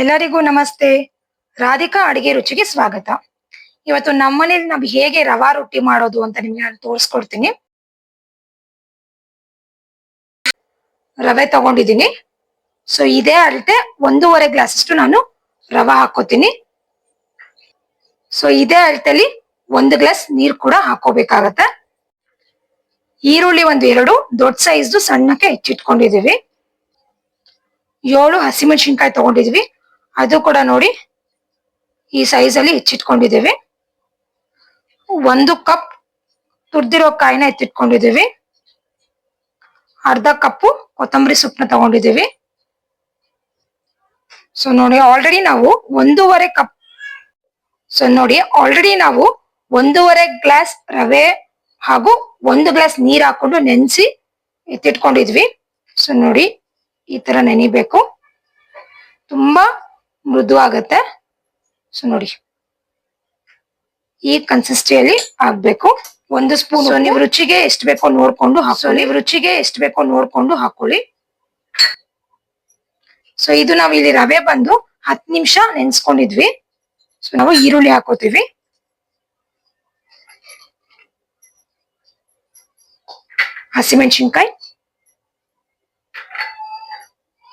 ಎಲ್ಲರಿಗೂ ನಮಸ್ತೆ. ರಾಧಿಕಾ ಅಡಿಗೆ ರುಚಿಗೆ ಸ್ವಾಗತ. ಇವತ್ತು ನಮ್ಮನೇಲಿ ನಾವು ಹೇಗೆ ರವಾ ರೊಟ್ಟಿ ಮಾಡೋದು ಅಂತ ನಿಮ್ಗೆ ನಾನು ತೋರಿಸ್ಕೊಡ್ತೀನಿ. ರವೆ ತಗೊಂಡಿದ್ದೀನಿ. ಸೊ ಇದೇ ಅಳತೆ ಒಂದೂವರೆ ಗ್ಲಾಸ್ ಅಷ್ಟು ನಾನು ರವಾ ಹಾಕೋತೀನಿ ಸೊ ಇದೇ ಅಳತೆಲಿ ಒಂದು ಗ್ಲಾಸ್ ನೀರು ಕೂಡ ಹಾಕೋಬೇಕಾಗತ್ತೆ ಈರುಳ್ಳಿ ಒಂದು ಎರಡು, ದೊಡ್ಡ ಸೈಜ್ದು ಸಣ್ಣಕ್ಕೆ ಹೆಚ್ಚಿಟ್ಕೊಂಡಿದೀವಿ ಏಳು ಹಸಿಮೆಣಸಿನ್ಕಾಯಿ ತಗೊಂಡಿದ್ವಿ ಅದು ಕೂಡ ನೋಡಿ ಈ ಸೈಜ್ ಅಲ್ಲಿ ಹೆಚ್ಚಿಟ್ಕೊಂಡಿದ್ದೀವಿ. ಒಂದು ಕಪ್ ತುರ್ದಿರೋ ಕಾಯಿನ ಎತ್ತಿಟ್ಕೊಂಡಿದ್ದೀವಿ. ಅರ್ಧ ಕಪ್ಪು ಕೊತ್ತಂಬರಿ ಸೊಪ್ಪನ್ನ ತಗೊಂಡಿದ್ದೀವಿ. ಸೊ ನೋಡಿ ಆಲ್ರೆಡಿ ನಾವು ಒಂದೂವರೆ ಕಪ್ ಸೊ ನೋಡಿ ಆಲ್ರೆಡಿ ನಾವು ಒಂದೂವರೆ ಗ್ಲಾಸ್ ರವೆ ಹಾಗೂ ಒಂದು ಗ್ಲಾಸ್ ನೀರ್ ಹಾಕೊಂಡು ನೆನೆಸಿ ಎತ್ತಿಟ್ಕೊಂಡಿದ್ವಿ. ಸೊ ನೋಡಿ, ಈ ತರ ನೆನಿಬೇಕು. ತುಂಬಾ ಮೃದು ಆಗತ್ತೆ ಸೊ ನೋಡಿ. ಈ ಕನ್ಸಿಸ್ಟಿಯಲ್ಲಿ ಆಗ್ಬೇಕು ಒಂದು ಸ್ಪೂನ್ ನೀವು ರುಚಿಗೆ ಎಷ್ಟು ಬೇಕೋ ನೋಡ್ಕೊಂಡು ಹಾಕೊಳ್ಳಿ. ನೀವು ರುಚಿಗೆ ಎಷ್ಟು ಬೇಕೋ ನೋಡ್ಕೊಂಡು ಹಾಕೊಳ್ಳಿ. ಸೊ ಇದು ನಾವು ಇಲ್ಲಿ ರವೆ ಬಂದು ಹತ್ತು ನಿಮಿಷ ನೆನ್ಸ್ಕೊಂಡಿದ್ವಿ. ಸೊ ನಾವು ಈರುಳ್ಳಿ ಹಾಕೋತೀವಿ. ಹಸಿಮೆಣಸಿನ್ಕಾಯಿ.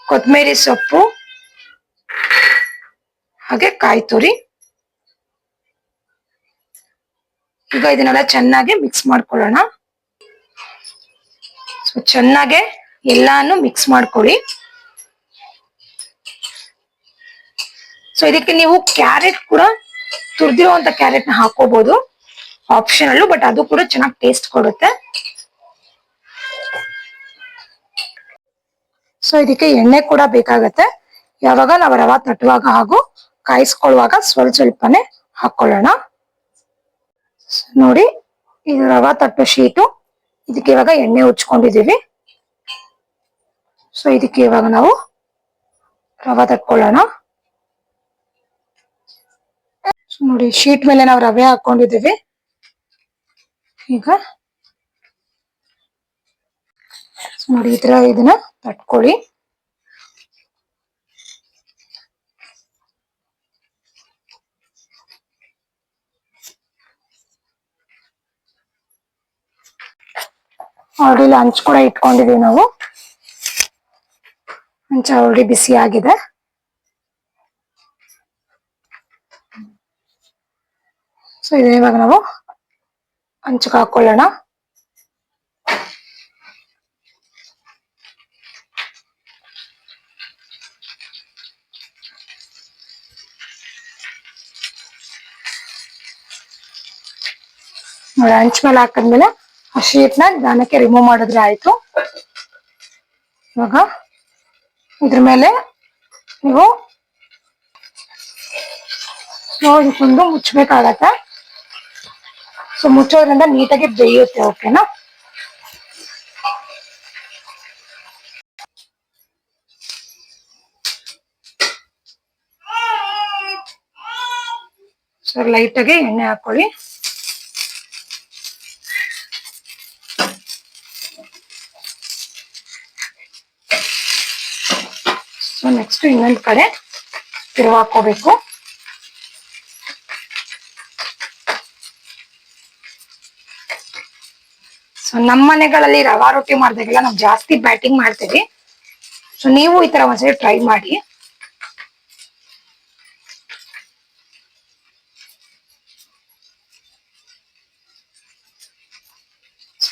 ಕೊತ್ತಂಬರಿ ಸೊಪ್ಪು. ಹಾಗೆ ಕಾಯಿ ತುರಿ. ಈಗ ಇದನ್ನೆಲ್ಲ ಚೆನ್ನಾಗಿ ಮಿಕ್ಸ್ ಮಾಡ್ಕೊಳ್ಳೋಣ. ಸೊ ಚೆನ್ನಾಗೆ ಎಲ್ಲಾನು ಮಿಕ್ಸ್ ಮಾಡ್ಕೊಳ್ಳಿ. ಸೊ ಇದಕ್ಕೆ ನೀವು ಕ್ಯಾರೆಟ್ ಕೂಡ ತುರ್ದಿರುವಂತ ಕ್ಯಾರೆಟ್ನ ಹಾಕೋಬಹುದು ಆಪ್ಷನಲ್ ಬಟ್ ಅದು ಕೂಡ ಚೆನ್ನಾಗಿ ಟೇಸ್ಟ್ ಕೊಡುತ್ತೆ. ಸೊ ಇದಕ್ಕೆ ಎಣ್ಣೆ ಕೂಡ ಬೇಕಾಗತ್ತೆ. ಯಾವಾಗ ನಾವು ರವಾ ತಟ್ಟುವಾಗ ಹಾಗೂ ಕಾಯಿಸ್ಕೊಳ್ಳುವಾಗ ಸ್ವಲ್ಪ ಸ್ವಲ್ಪನೇ ಹಾಕೊಳ್ಳೋಣ. ನೋಡಿ, ಇದು ರವಾ ತಟ್ಟೋ ಶೀಟು. ಇದಕ್ಕೆ ಇವಾಗ ಎಣ್ಣೆ ಉಚ್ಕೊಂಡಿದೀವಿ ಸೊ ಇದಕ್ಕೆ ಇವಾಗ ನಾವು ರವಾ ತಟ್ಕೊಳ್ಳೋಣ. ನೋಡಿ, ಶೀಟ್ ಮೇಲೆ ನಾವು ರವೆ ಹಾಕೊಂಡಿದೀವಿ ಈಗ ನೋಡಿ, ಈ ತರ ಇದನ್ನ ತಟ್ಕೊಳ್ಳಿ. ಆಲ್ರೆಡಿ ಲಂಚ್ ಕೂಡ ಇಟ್ಕೊಂಡಿದೀವಿ ನಾವು. ಲಂಚ್ ಆಲ್ರೆಡಿ ಬಿಸಿ ಆಗಿದೆ. ಸೊ ಇದನ್ನ ಇವಾಗ ನಾವು ಹಂಚಕ್ಕೆ ಹಾಕೊಳ್ಳೋಣ. ಹಂಚ್ ಮೇಲೆ ಹಾಕಿದ್ಮೇಲೆ ಆ ಶೀಟ್ನ ರಿಮೂವ್ ಮಾಡಿದ್ರೆ ಆಯ್ತು. ಇವಾಗ ಇದ್ರ ಮೇಲೆ ನೀವು ನೋಡಿಕೊಂಡು ಮುಚ್ಚಬೇಕಾಗತ್ತೆ. ಸೊ ಮುಚ್ಚೋದ್ರಿಂದ ನೀಟಾಗಿ ಬೇಯುತ್ತೆ ಓಕೆನಾ ಸೊ ಲೈಟಾಗಿ ಎಣ್ಣೆ ಹಾಕೊಳ್ಳಿ. ಸೊ ನೆಕ್ಸ್ಟ್ ಇನ್ನೊಂದು ಕಡೆ ತಿರುವಾಕೋಬೇಕು ಸೊ ನಮ್ಮ ಮನೆಗಳಲ್ಲಿ ರವಾ ರೊಟ್ಟಿ ಮಾಡಿದಾಗೆಲ್ಲ ನಾವು ಜಾಸ್ತಿ ಬ್ಯಾಟಿಂಗ್ ಮಾಡ್ತೀವಿ. ಸೊ ನೀವು ಈ ತರ ಒಂದ್ಸರಿ ಟ್ರೈ ಮಾಡಿ.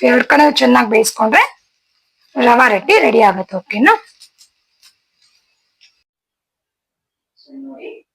ಎರಡ್ ಕಡೆ ಚೆನ್ನಾಗಿ ಬೇಯಿಸ್ಕೊಂಡ್ರೆ ರವಾ ರೊಟ್ಟಿ ರೆಡಿ ಆಗುತ್ತೆ ಓಕೆನಾ 是因为